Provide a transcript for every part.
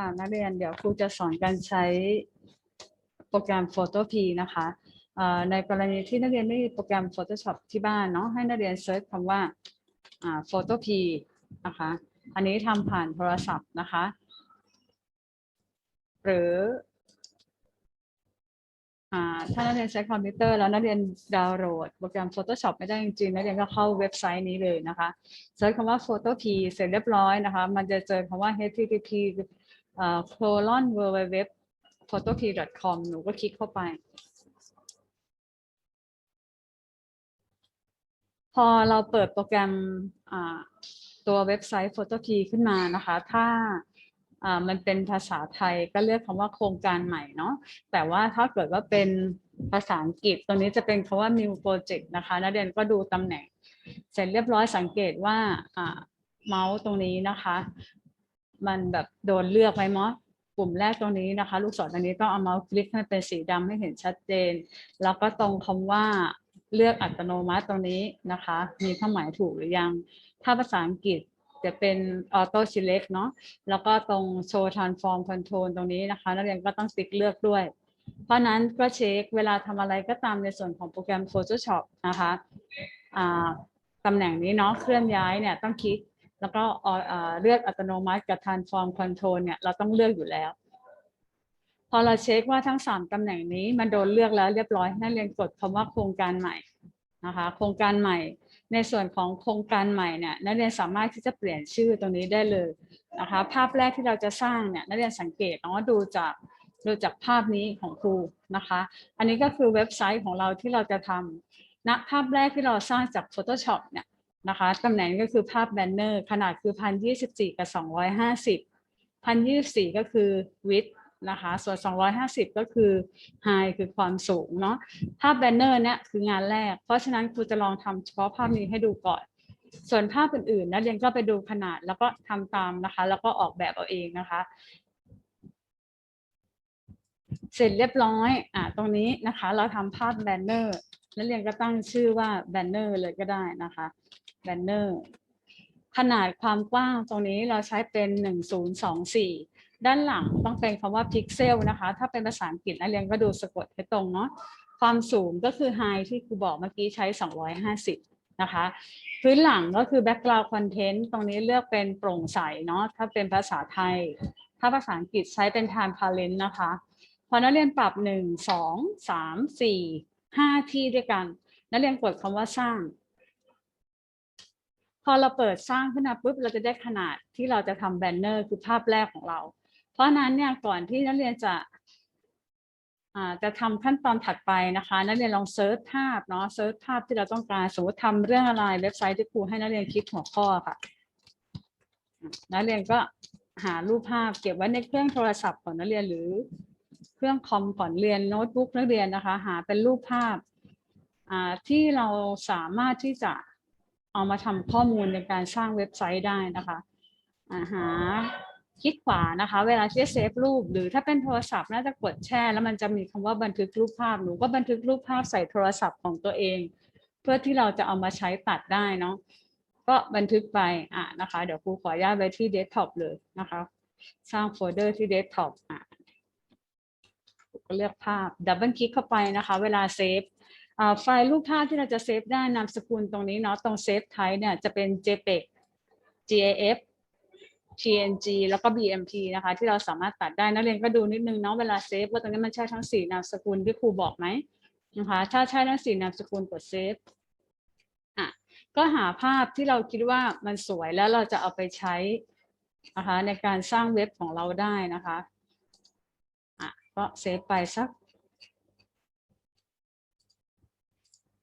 ค่ะนักเรียนเดี๋ยวครูจะสอนการใช้โปรแกรม Photo P นะคะในกรณีที่นักเรียนไม่มีโปรแกรม Photoshop ที่บ้านเนาะให้นักเรียนเซิร์ชคำว่า Photo P นะคะอันนี้ทำผ่านโทรศัพท์นะคะ หรือถ้านักเรียนใช้คอมพิวเตอร์แล้วนักเรียนดาวน์โหลดโปรแกรม Photoshop ไม่ได้จริงๆนักเรียนก็เข้าเว็บไซต์นี้เลยนะคะเซิร์ชคำว่า Photo P เสร็จเรียบร้อยนะคะ มันจะเจอคำว่า http เอ่อ colon www photop com หนูก็คลิกเข้าไป พอเราเปิดโปรแกรมอ่าตัวเว็บไซต์ Photop ขึ้นมานะคะ ถ้าอ่ามันเป็นภาษาไทยก็เรียกคำว่าโครงการใหม่เนาะแต่ว่าถ้าเกิดว่าเป็นภาษาอังกฤษ ตัวนี้จะเป็นคำว่า new project นะคะนักเรียนก็ดูตำแหน่ง เสร็จเรียบร้อยสังเกตว่าอ่าเมาส์ตรงนี้นะคะ มันแบบโดนเลือกไว้มั้งกลุ่มแรกตรงนี้นะคะ ลูกศรตรงนี้ต้องเอาเมาส์คลิกให้เป็นสีดำให้เห็นชัดเจน แล้วก็ตรงคำว่าเลือกอัตโนมัติตรงนี้นะคะ มีเครื่อหมายถูกหรือยัง ถ้าภาษาอังกฤษจะเป็น auto select เนาะแล้วก็ตรง show transform control ตรงนี้นะคะ นักเรียนก็ต้องติ๊กเลือกด้วย เพราะนั้นก็เช็คเวลาทำอะไรก็ตามในส่วนของโปรแกรม Photoshop นะคะอ่าตำแหน่งนี้เนาะเคลื่อนย้ายเนี่ยต้องคลิก แล้วก็เลือกอัตโนมัติกับ transform control เนี่ยเราต้องเลือกอยู่แล้ว พอเราเช็คว่าทั้งสามตำแหน่งนี้มันโดนเลือกแล้วเรียบร้อยให้นักเรียนกดคำว่าโครงการใหม่นะคะโครงการใหม่ในส่วนของโครงการใหม่เนี่ยนักเรียนสามารถที่จะเปลี่ยนชื่อตรงนี้ได้เลยนะคะภาพแรกที่เราจะสร้างเนี่ยนักเรียนสังเกตเนาะดูจากดูจากภาพนี้ของครูนะคะ อันนี้ก็คือเว็บไซต์ของเราที่เราจะทำณภาพแรกที่เราสร้างจาก Photoshop เนี่ย นะคะตำแหน่งก็คือภาพแบนเนอร์ขนาดคือพันยี่สิบสี่กับสองร้อยห้าสิบพันยี่สิบสี่ก็คือ width นะคะ ส่วน 250 ก็คือ high คือความสูงเนาะ ภาพแบนเนอร์เนี่ยคืองานแรก เพราะฉะนั้นครูจะลองทำเฉพาะภาพนี้ให้ดูก่อน ส่วนภาพอื่นๆนักเรียนก็ไปดูขนาดแล้วก็ทำตามนะคะ แล้วก็ออกแบบเอาเองนะคะ เสร็จเรียบร้อย อ่าตรงนี้นะคะ เราทำภาพแบนเนอร์นักเรียนก็ตั้งชื่อว่าแบนเนอร์เลยก็ได้นะคะ แบนเนอร์ขนาดความกว้างตรงนี้เราใช้เป็น 1024 ด้านหลังต้องเป็นคำว่าพิกเซลนะคะ ถ้าเป็นภาษาอังกฤษนักเรียนก็ดูสะกดให้ตรงเนาะความสูงก็คือ high ที่ครูบอกเมื่อกี้ใช้ 250 นะคะ พื้นหลังก็คือ background content ตรงนี้เลือกเป็นโปร่งใสเนาะถ้าเป็นภาษาไทย ถ้าภาษาอังกฤษใช้เป็น transparent นะคะ พอนักเรียนปรับ 1 2 3 4 5 ที่ด้วยกัน นักเรียนกดคำว่าสร้าง พอเราเปิดสร้างขึ้นมาปุ๊บเราจะได้ขนาดที่เราจะทำแบนเนอร์คือภาพแรกของเรา เพราะนั้นเนี่ยก่อนที่นักเรียนจะอ่าจะทำขั้นตอนถัดไปนะคะ นักเรียนลองเซิร์ชภาพเนาะเซิร์ชภาพที่เราต้องการสมมติทำเรื่องอะไรเว็บไซต์ที่ครูให้นักเรียนคลิกหัวข้อค่ะนักเรียนก็หารูปภาพเก็บไว้ในเครื่องโทรศัพท์ของนักเรียนหรือเครื่องคอมก่อนเรียนโน้ตบุ๊กนักเรียนนะคะ หาเป็นรูปภาพอ่าที่เราสามารถที่จะ เอามาทำข้อมูลในการสร้างเว็บไซต์ได้นะคะอ่าหาคลิกขวานะคะ เวลาที่เซฟรูป หรือถ้าเป็นโทรศัพท์น่าจะกดแช่แล้วมันจะมีคำว่าบันทึกรูปภาพหนูก็บันทึกรูปภาพใส่โทรศัพท์ของตัวเอง เพื่อที่เราจะเอามาใช้ตัดได้เนาะก็บันทึกไปอะนะคะ เดี๋ยวครูขออนุญาตไว้ที่เดสก์ท็อปเลยนะคะ สร้างโฟลเดอร์ที่เดสก์ท็อปอะก็เลือกภาพดับเบิลคลิกเข้าไปนะคะ เวลาเซฟ ไฟล์รูปภาพที่เราจะเซฟได้นามสกุลตรงนี้เนาะตรงเซฟไทป์เนี่ยจะเป็น JPEG GIF PNG แล้วก็ BMP นะคะ ที่เราสามารถตัดได้นักเรียนก็ดูนิดนึงเนาะเวลาเซฟว่าตรงนี้มันใช่ทั้งสี่นามสกุลที่ครูบอกไหมนะคะถ้าใช่ทั้งสี่นามสกุลกดเซฟอะก็หาภาพที่เราคิดว่ามันสวยแล้วเราจะเอาไปใช้นะคะในการสร้างเว็บของเราได้นะคะอะก็เซฟไปสัก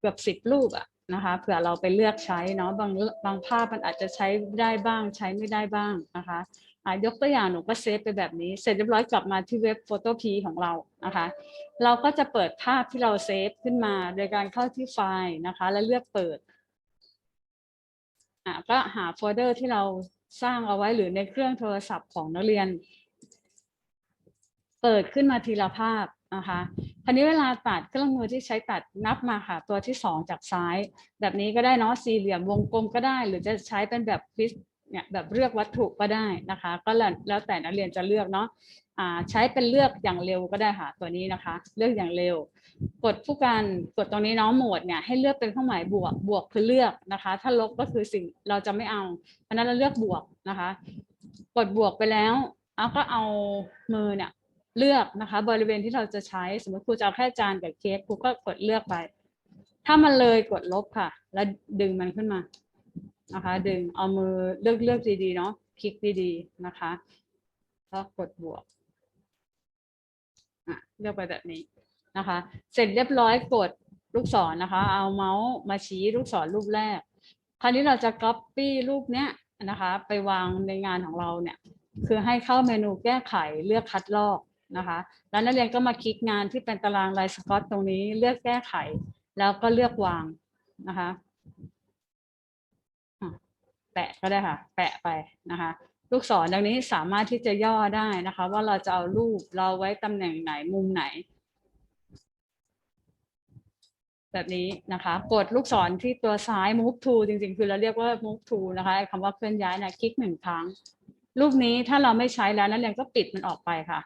เกือบสิบรูปอะนะคะเผื่อเราไปเลือกใช้เนาะบางบางภาพมันอาจจะใช้ได้บ้างใช้ไม่ได้บ้างนะคะอะยกตัวอย่างหนูก็เซฟไปแบบนี้ เสร็จเรียบร้อยกลับมาที่เว็บ Photo P ของเรานะคะ เราก็จะเปิดภาพที่เราเซฟขึ้นมาโดยการเข้าที่ไฟล์นะคะ แล้วเลือกเปิดอะก็หาโฟลเดอร์ที่เราสร้างเอาไว้หรือในเครื่องโทรศัพท์ของนักเรียน เปิดขึ้นมาทีละภาพ นะคะคราวนี้เวลาตัดเครื่องมือที่ใช้ตัดนับมาค่ะตัวที่สองจากซ้าย แบบนี้ก็ได้เนาะสี่เหลี่ยมวงกลมก็ได้ หรือจะใช้เป็นแบบฟิสเนี่ยแบบเลือกวัตถุก็ได้นะคะ ก็แล้วแต่นักเรียนจะเลือกเนาะใช้เป็นเลือกอย่างเร็วก็ได้ค่ะตัวนี้นะคะ เลือกอย่างเร็ว กดผู้การกดตรงนี้เน้องโหมดเนี่ยให้เลือกเป็นเครื่องหมายบวกบวกคือเลือกนะคะ ถ้าลบก็คือสิ่งเราจะไม่เอาเพราะฉะนั้นเราเลือกบวกนะคะ กดบวกไปแล้วเอาก็เอามือเนี่ย เลือกนะคะ บริเวณที่เราจะใช้ สมมติครูจะเอาแค่จานกับเค้กครูก็กดเลือกไป ถ้ามันเลยกดลบค่ะ แล้วดึงมันขึ้นมานะคะ ดึงเอามือเลือกเลือกดีๆเนาะคลิกดีๆนะคะแล้วกดบวกอะเลือกไปแบบนี้นะคะ เสร็จเรียบร้อยกดลูกศรนะคะ เอาเมาส์มาชี้ลูกศรรูปแรก คราวนี้เราจะ copy รูปเนี้ยนะคะ ไปวางในงานของเราเนี่ย คือให้เข้าเมนูแก้ไขเลือกคัดลอก นะคะ แล้วนักเรียนก็มาคลิกงานที่เป็นตารางลายสกอตตรงนี้เลือกแก้ไข แล้วก็เลือกวางนะคะแปะก็ได้ค่ะ แปะไปนะคะ ลูกศรดังนี้สามารถที่จะย่อได้นะคะ ว่าเราจะเอารูปเราไว้ตำแหน่งไหนมุมไหน แบบนี้นะคะ กดลูกศรที่ตัวซ้าย move to จริงๆ คือเราเรียกว่า move to นะคะคำว่าเคลื่อนย้ายนะคลิกหนึ่งครั้ง รูปนี้ถ้าเราไม่ใช้แล้วนักเรียนก็ปิดมันออกไปค่ะ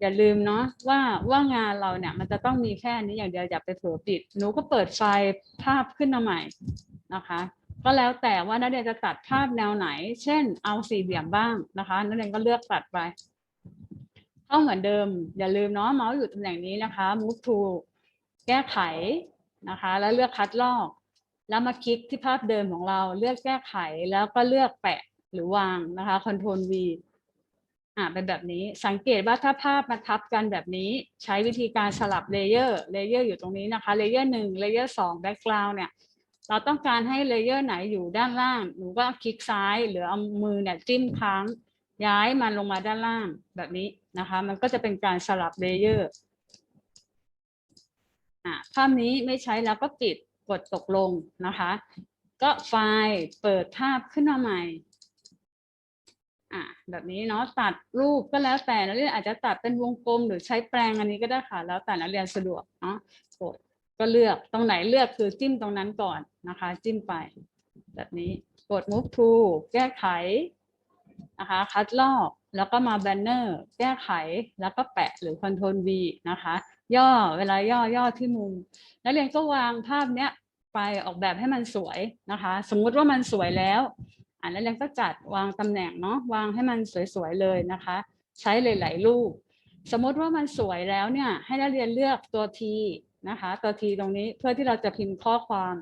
อย่าลืมเนาะว่าว่างานเราเนี่ย มันจะต้องมีแค่นี้อย่างเดียวอย่าไปเผลอปิด หนูก็เปิดไฟภาพขึ้นมาใหม่นะคะ ก็แล้วแต่ว่านักเรียนจะตัดภาพแนวไหน เช่น เอาสี่เหลี่ยมบ้างนะคะนักเรียนก็เลือกตัดไปเข้าเหมือนเดิม อย่าลืมเนาะเมาส์อยู่ตำแหน่งนี้นะคะ move to แก้ไขนะคะ แล้วเลือกคัดลอก แล้วมาคลิกที่ภาพเดิมของเราเลือกแก้ไขแล้วก็เลือกแปะหรือวางนะคะ Ctrl V อ่าเป็นแบบนี้สังเกตว่าถ้าภาพมาทับกันแบบนี้ใช้วิธีการสลับเลเยอร์เลเยอร์อยู่ตรงนี้นะคะเลเยอร์หนึ่งเลเยอร์สองแบ็กกราวเนี่ยเราต้องการให้เลเยอร์ไหนอยู่ด้านล่าง หนูก็คลิกซ้ายหรือเอามือเนี่ยจิ้มค้างย้ายมันลงมาด้านล่างแบบนี้นะคะ มันก็จะเป็นการสลับเลเยอร์อะภาพนี้ไม่ใช้แล้วก็ปิดกดตกลงนะคะ ก็ไฟล์เปิดภาพขึ้นมาใหม่ อะแบบนี้เนาะตัดรูปก็แล้วแต่นักเรียนอาจจะตัดเป็นวงกลมหรือใช้แปรงอันนี้ก็ได้ค่ะ แล้วแต่นักเรียนสะดวกเนาะกดก็เลือกตรงไหนเลือกคือจิ้มตรงนั้นก่อนนะคะ จิ้มไป แบบนี้กด move to แก้ไขนะคะคัดลอกแล้วก็มาแบนเนอร์แก้ไขแล้วก็แปะหรือ Ctrl V นะคะ ย่อเวลาย่อย่อที่มุมนักเรียนก็วางภาพเนี้ยไปออกแบบให้มันสวยนะคะ สมมุติว่ามันสวยแล้ว อ่านักเรียนก็จัดวางตำแหน่งเนาะวางให้มันสวยๆเลยนะคะ ใช้หลายๆรูป สมมติว่ามันสวยแล้วเนี่ยให้นักเรียนเลือกตัว T นะคะ ตัว T ตรงนี้เพื่อที่เราจะพิมพ์ข้อความ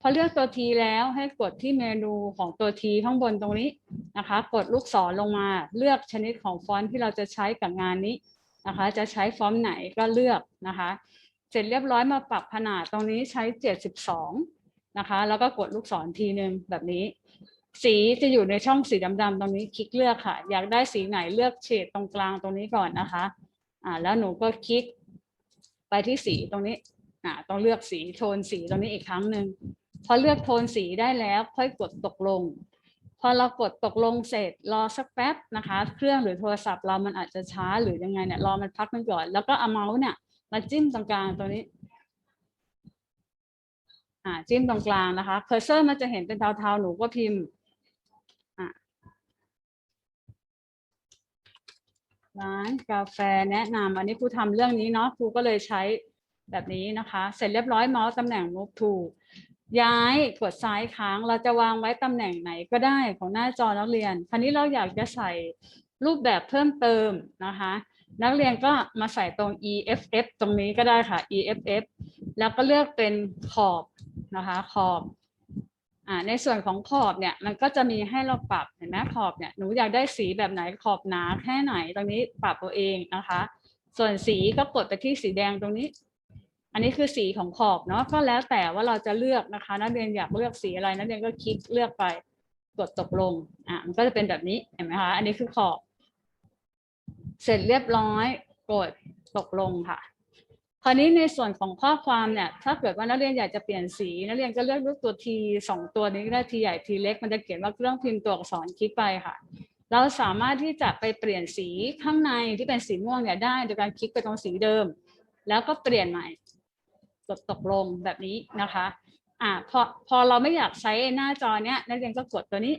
พอเลือกตัว T แล้วให้กดที่เมนูของตัว T ข้างบนตรงนี้นะคะ กดลูกศรลงมาเลือกชนิดของฟอนต์ที่เราจะใช้กับงานนี้นะคะ จะใช้ฟอนต์ไหนก็เลือกนะคะ เสร็จเรียบร้อยมาปรับขนาดตรงนี้ใช้ 72 นะคะ แล้วก็กดลูกศรทีหนึ่งแบบนี้ สีจะอยู่ในช่องสีดำๆตรงนี้คลิกเลือกค่ะ อยากได้สีไหนเลือกเฉดตรงกลางตรงนี้ก่อนนะคะ อ่า แล้วหนูก็คลิก ไปที่สีตรงนี้ อ่า ต้องเลือกสีโทนสีตรงนี้อีกครั้งหนึ่งพอเลือกโทนสีได้แล้วค่อยกดตกลง พอเรากดตกลงเสร็จรอสักแป๊บนะคะ เครื่องหรือโทรศัพท์เรามันอาจจะช้าหรือยังไงเนี่ยรอมันพักมันก่อน แล้วก็เอาเมาส์เนี่ยมาจิ้มตรงกลางตรงนี้อ่าจิ้มตรงกลางนะคะ เคอร์เซอร์มันจะเห็นเป็นเทาๆ หนูก็พิมพ์ อะ ร้านกาแฟแนะนำอันนี้ครูทำเรื่องนี้เนาะครูก็เลยใช้แบบนี้นะคะ เสร็จเรียบร้อยเมาส์ตำแหน่ง move to ย้ายกดซ้ายค้างเราจะวางไว้ตำแหน่งไหนก็ได้ของหน้าจอนักเรียน คราวนี้เราอยากจะใส่รูปแบบเพิ่มเติมนะคะ นักเรียนก็มาใส่ตรง EFF ตรงนี้ก็ได้ค่ะ EFF แล้วก็เลือกเป็นขอบนะคะขอบ อ่าในส่วนของขอบเนี่ยมันก็จะมีให้เราปรับเห็นไหมขอบเนี่ยหนูอยากได้สีแบบไหนขอบหนาแค่ไหนตรงนี้ปรับตัวเองนะคะ ส่วนสีก็กดไปที่สีแดงตรงนี้ อันนี้คือสีของขอบเนาะก็แล้วแต่ว่าเราจะเลือกนะคะ นักเรียนอยากเลือกสีอะไรนักเรียนก็คลิกเลือกไปกดตกลงอะมันก็จะเป็นแบบนี้เห็นไหมคะอันนี้คือขอบ เสร็จเรียบร้อยกดตกลงค่ะ คราวนี้ในส่วนของข้อความเนี่ยถ้าเกิดว่านักเรียนอยากจะเปลี่ยนสี นักเรียนก็เลือกรูปตัวทีสองตัวนี้ก็ได้ทีใหญ่ทีเล็กมันจะเขียนว่าเครื่องพิมพ์ตัวอักษรคลิกไปค่ะเราสามารถที่จะไปเปลี่ยนสีข้างในที่เป็นสีม่วงเนี่ยได้โดยการคลิกไปตรงสีเดิม แล้วก็เปลี่ยนใหม่กดตกลงแบบนี้นะคะอ่าพอพอเราไม่อยากใช้หน้าจอเนี้ยนักเรียนก็กดตัวนี้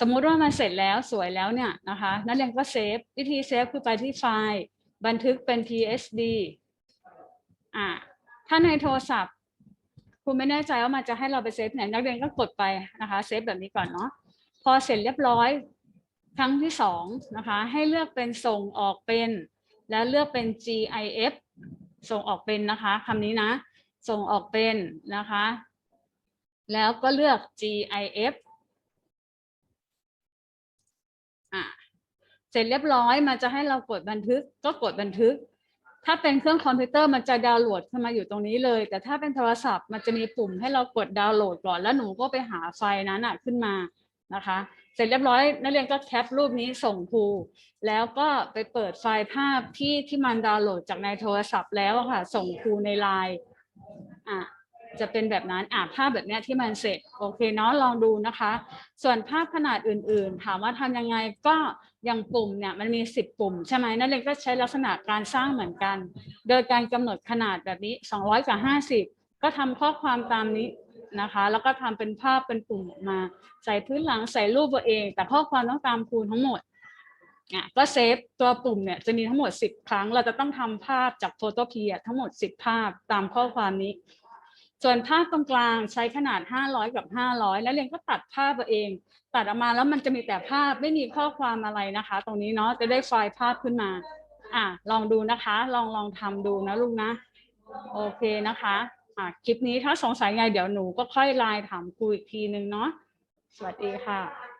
สมมุติว่ามันเสร็จแล้วสวยแล้วเนี่ยนะคะนักเรียนก็เซฟวิธีเซฟคือไปที่ไฟล์ บันทึกเป็น PSD อ่าถ้าในโทรศัพท์คุณไม่แน่ใจว่ามันจะให้เราไปเซฟไหนนักเรียนก็กดไปนะคะเซฟแบบนี้ก่อนเนาะพอเสร็จเรียบร้อยครั้งที่สองนะคะ ให้เลือกเป็นส่งออกเป็น แล้วเลือกเป็น GIF ส่งออกเป็นนะคะคำนี้นะ ส่งออกเป็นนะคะ แล้วก็เลือก GIF อะเสร็จเรียบร้อยมันจะให้เรากดบันทึกก็กดบันทึก ถ้าเป็นเครื่องคอมพิวเตอร์มันจะดาวน์โหลดขึ้นมาอยู่ตรงนี้เลย แต่ถ้าเป็นโทรศัพท์มันจะมีปุ่มให้เรากดดาวน์โหลดก่อน แล้วหนูก็ไปหาไฟล์นั้นอะขึ้นมานะคะ เสร็จเรียบร้อยนักเรียนก็แคปรูปนี้ส่งครูแล้วก็ไปเปิดไฟล์ภาพที่ที่มันดาวน์โหลดจากในโทรศัพท์แล้วค่ะ ส่งครูในไลน์อะจะเป็นแบบนั้นอะภาพแบบนี้ที่มันเสร็จโอเคเนาะลองดูนะคะ ส่วนภาพขนาดอื่นๆ ถามว่าทำยังไงก็ อย่างปุ่มเนี่ยมันมี 10 ปุ่ม ใช่ไหมนักเรียนก็ใช้ลักษณะการสร้างเหมือนกัน โดยการกำหนดขนาดแบบนี้ 200 กับ 50 ก็ทำข้อความตามนี้นะคะ แล้วก็ทำเป็นภาพเป็นปุ่มออกมา ใส่พื้นหลังใส่รูปตัวเอง แต่ข้อความต้องตามครูทั้งหมดอะก็เซฟตัวปุ่มเนี่ยจะมีทั้งหมด 10 ครั้ง เราจะต้องทำภาพจากโฟโต้เพียทั้งหมด 10 ภาพตามข้อความนี้ ส่วนภาพตรงกลางใช้ขนาด 500 กับ 500 แล้วเรียนก็ตัดภาพตัวเอง ตัดออกมาแล้วมันจะมีแต่ภาพไม่มีข้อความอะไรนะคะ ตรงนี้เนาะจะได้ไฟล์ภาพขึ้นมา อะลองดูนะคะ ลองลองทำดูนะลูกนะ โอเคนะคะอะคลิปนี้ถ้าสงสัยไงเดี๋ยวหนูก็ค่อยไลน์ถามครูอีกทีนึงเนาะสวัสดีค่ะ